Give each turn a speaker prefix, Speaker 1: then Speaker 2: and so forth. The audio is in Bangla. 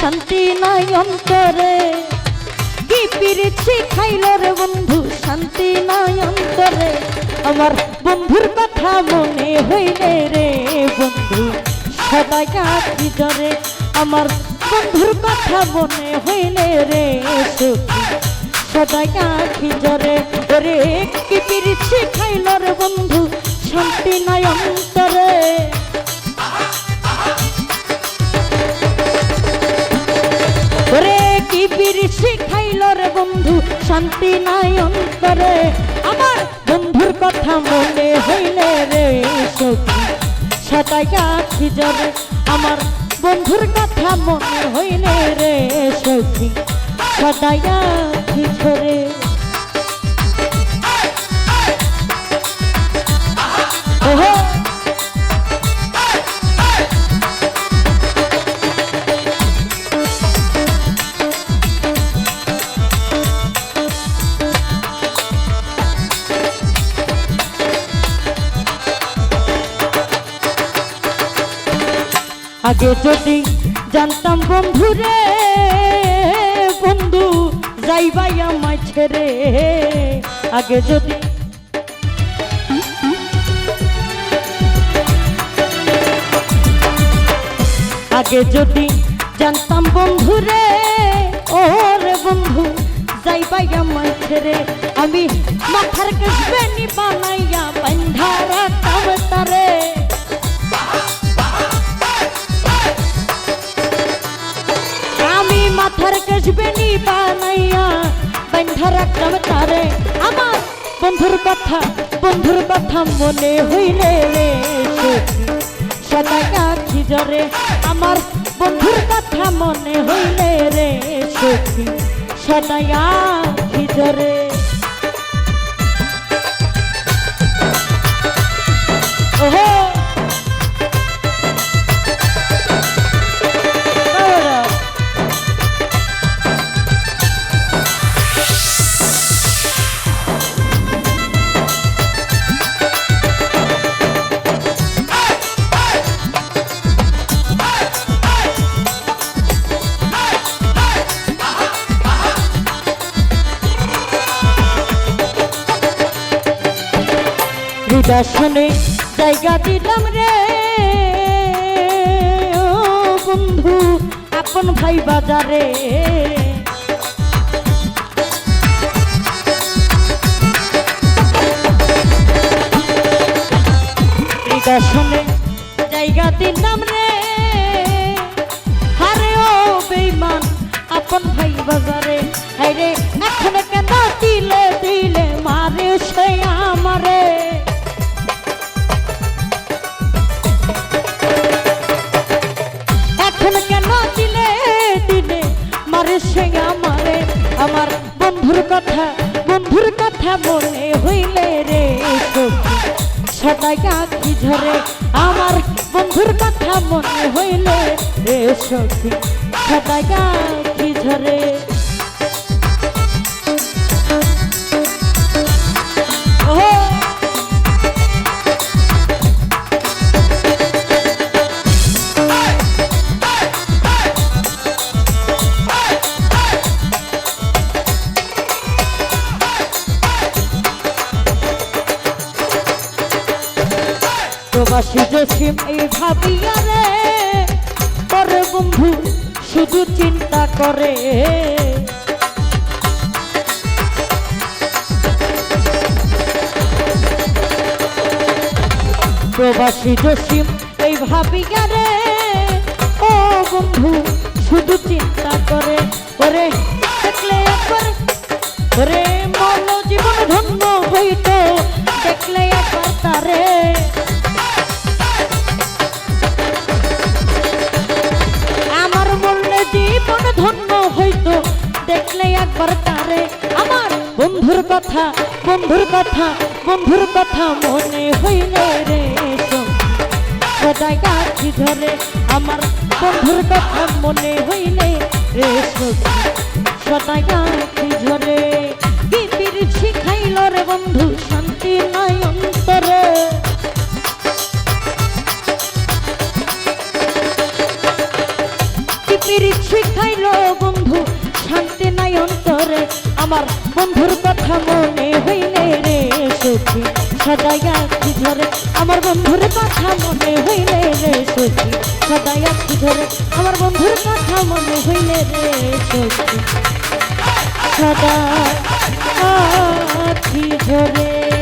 Speaker 1: শান্তি নাই অন্তরে। কি খাইল রে বন্ধু, শান্তি নাই অন্তরে। আমার বন্ধুর কথা মনে হইলে রে বন্ধু, সবাই আছি জরে। আমার বন্ধুর কথা মনে হইলে রে সখী। সদাই আখি জরে। ওরে, কি খাইল রে বন্ধু, শান্তি নাই অন্তরে। শান্তি নাই অন্তরে। আমার বন্ধুর কথা মনে হইলে রে সখী সাতাই কাছি যাবে। আমার বন্ধুর কথা মনে হইলে রে সখী সদাই আখি ঝরে। আগে যদি জানতাম বন্ধু রে, বন্ধু যাইবাই আমায় ছেড়ে। আগে যদি আগে যদি জানতাম বন্ধু রে ও রে বন্ধু যাইবাই আমায় ছেড়ে। আমি মাথার নি বানাইয়া বন্ধা রাখলাম তারে আমার বন্ধুর কথা বন্ধুর কথা মনে হইলে সদাই আমার বন্ধুর কথা মনে হইলে রে সখী সদাই হৃদর্শনে জায়গা দিলাম রে। বন্ধু, আপন ভাই বাজারে। হৃদর্শনে জায়গা দিলাম রে। হারে ও বেইমান, আপন ভাই বাজারে। কথা মনে হইলে রে সদাই আখি ঝরে আমার বন্ধুর কথা মনে হইলে রে সখী। সদাই আখি ঝরে এই বন্ধু, শুধু চিন্তা করে। প্রবাসী জসিম, এই ভাবিয়া রে। ও বন্ধু, শুধু চিন্তা করে। ওরে, দেখলে একবার তারে। আমার বন্ধুর কথা বন্ধুর কথা বন্ধুর কথা মনে হইলে রে সদাই গাছি ধরে আমার বন্ধুর কথা মনে হইলে রে সদাই গাছি ধরে কি শিখাইল রে বন্ধু, শান্তি আমার বন্ধুর কথা মনে হইলে রে সখী। সদাই ধরে আমার বন্ধুর কথা মনে হইলে রে সখী। সদাই ধরে আমার বন্ধুর কথা মনে হইলে রে সখী। সদা ধরে